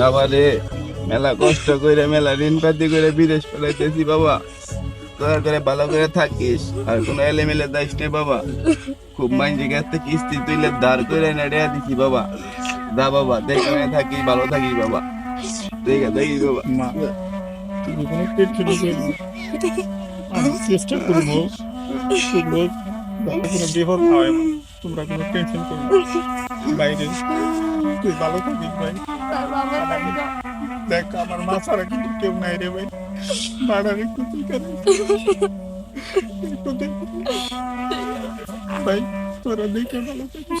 বাবা মেলা কষ্ট করে, মেলা ঋণ পাতি করে বিদেশ পালাইতেছি বাবা। দয়া করে ভালো করে থাকিস। আর কোনো এলেমেলে দাইস নে বাবা। খুব মাইন্ডে গেছে কিস্তি তুইলে দাঁড় করে নেড়ে দিছি বাবা। দা বাবা, দেখে থাকিস ভালো থাকি বাবা। দেখে দেখিস বাবা। মা, তুমি আমি চেষ্টা করব তোমরা কোনো না। টেনশন করো বাইরে। তুই ভালো থাকিস ভাই। দেখ, আমার মা ছাড়া কিন্তু কেউ নাই রে ভাই। মারার একটু তুই একটু। ভাই, তোরা দেখে ভালো থাকিস।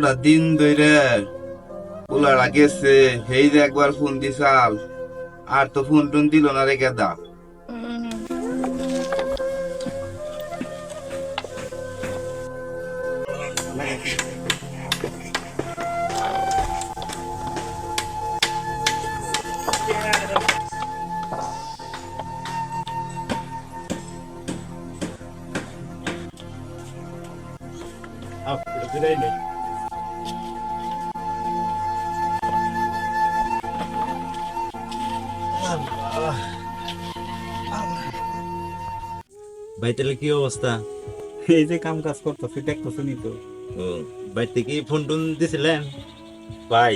কতটা দিন ধরে পোলারা গেছে সেই যে একবার ফোন দিছাল। আর তো ফোন টোন দিল না রে গেদা। ভাই তাহলে কি অবস্থা? এই যে কাম কাজ করতেছি দেখতেছি নি তো। ও বাড়িতে কি ফোন টোন দিছিলেন? ভাই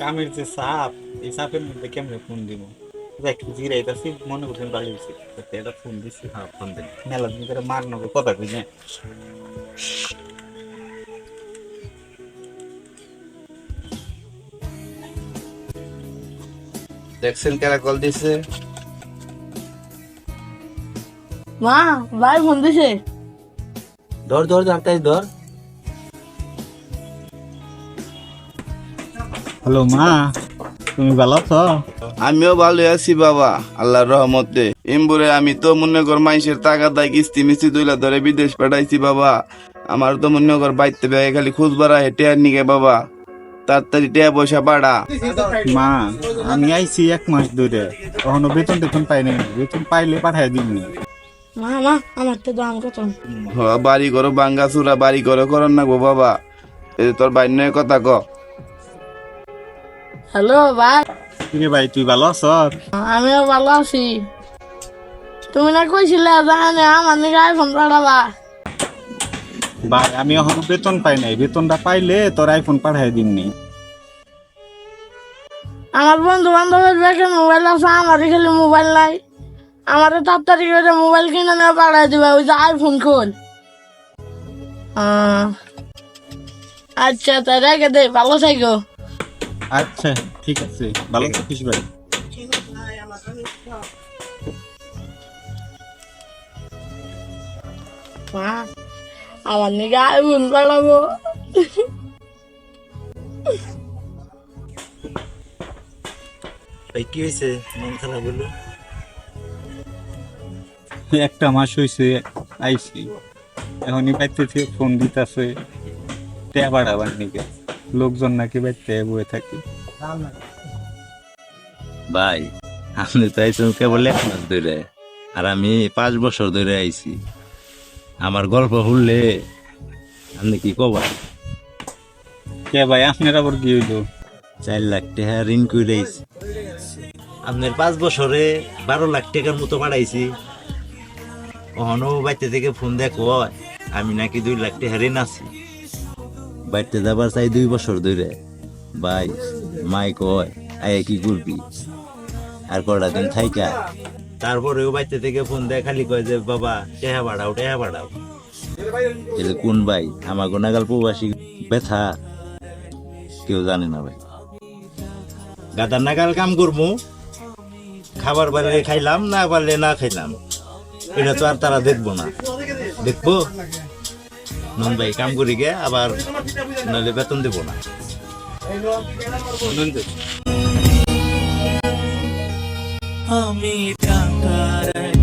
কামের যে চাপ এই চাপের মধ্যে কেমনে ফোন দিব? একটু জিরাইতেছি মনে করছেন বাড়ি গেছি এটা ফোন দিছি। হ্যাঁ ফোন দিন। মেলা দিন করে মার নগর কথা কই না। দেখছেন কারা কল দিছে? মা ভাই ফোন দিছে। ধর ধর ধরতাই ধর। হ্যালো মা তুমি ভালো আছো? আমিও ভালো আছি বাবা আল্লাহর রহমতে। এমবুরে আমি তো মনে কর মাইসের টাকা দায় কিস্তি মিস্তি তুইলা ধরে বিদেশ পাঠাইছি বাবা। আমার তো মনে কর বাইতে বেগে খালি খুঁজ বাড়া হেঁটে আর নিকে বাবা। তাড়াতাড়ি টিয়া পয়সা পাড়া। মা আমি আইছি এক মাস ধরে। কখনো বেতন টেতন পাই নাই। বেতন পাইলে পাঠাই দিবনি মা মা আমার তো দাম কত? বাড়ি করো বাঙ্গা চুরা বাড়ি করো করন না গো বাবা। এই যে তোর বাইনের কথা ক। হ্যালো ভাই। কিরে ভাই তুই ভালো আছ? আমিও ভালো আছি। তুমি না কইছিলে জানে আমার নিকে আইফোন পাঠাবা? ভাই আমি এখনও বেতন পাই নাই। বেতনটা পাইলে তোর আইফোন পাঠাই দিমনি আমার বন্ধু বান্ধবের ব্যাগে মোবাইল আছে আমার খালি মোবাইল নাই। আমার তাড়াতাড়ি করে মোবাইল কিনে নিয়ে পাঠাই দিবে ওই যে আইফোন খোল। আচ্ছা তাই রেখে দে ভালো থাকো। আচ্ছা ঠিক আছে ভালো থাকিস ভাই। আমার নিকে আইফোন পাঠাবো ভাই কি হয়েছে? মন খারাপ হলো? একটা মাস হয়েছে আইছি। এখনই বাইতে ফোন দিতেছে। টেয়া বাড়াবার নিকে লোকজন নাকি বাইতে বয়ে থাকি। ভাই আপনি তো আইছেন কেবল এক মাস ধরে আর আমি পাঁচ বছর ধরে আইছি। আমার গল্প শুনলে আপনি কি কবা কে ভাই আপনার আবার কি হইল? চার লাখ টাকা ঋণ করে আপনার পাঁচ বছরে বারো লাখ টাকার মতো বাড়াইছি। ওহনো বাড়িতে থেকে ফোন দেখ কয়, আমি নাকি দুই লাখ টাকা ঋণ আছি। বাড়িতে যাবার চাই দুই বছর ধরে ভাই, মাই কয়, আয় কি করবি? আর কটা দিন থাইকা? তারপরেও বাড়িতে থেকে ফোন দেয়, খালি কয় যে, বাবা, টেহা বাড়াও টেহা বাড়াও। এলে কোন ভাই? আমার গোনাগাল প্রবাসী, ব্যথা। কেউ জানে না ভাই। গাদার নাগাল কাম করব খাবার পারলে খাইলাম, না পারলে না খাইলাম। এটা তো আর তারা দেখব না। দেখব? নন ভাই কাম করি গে আবার নাহলে বেতন দেবো না। আমি টাকার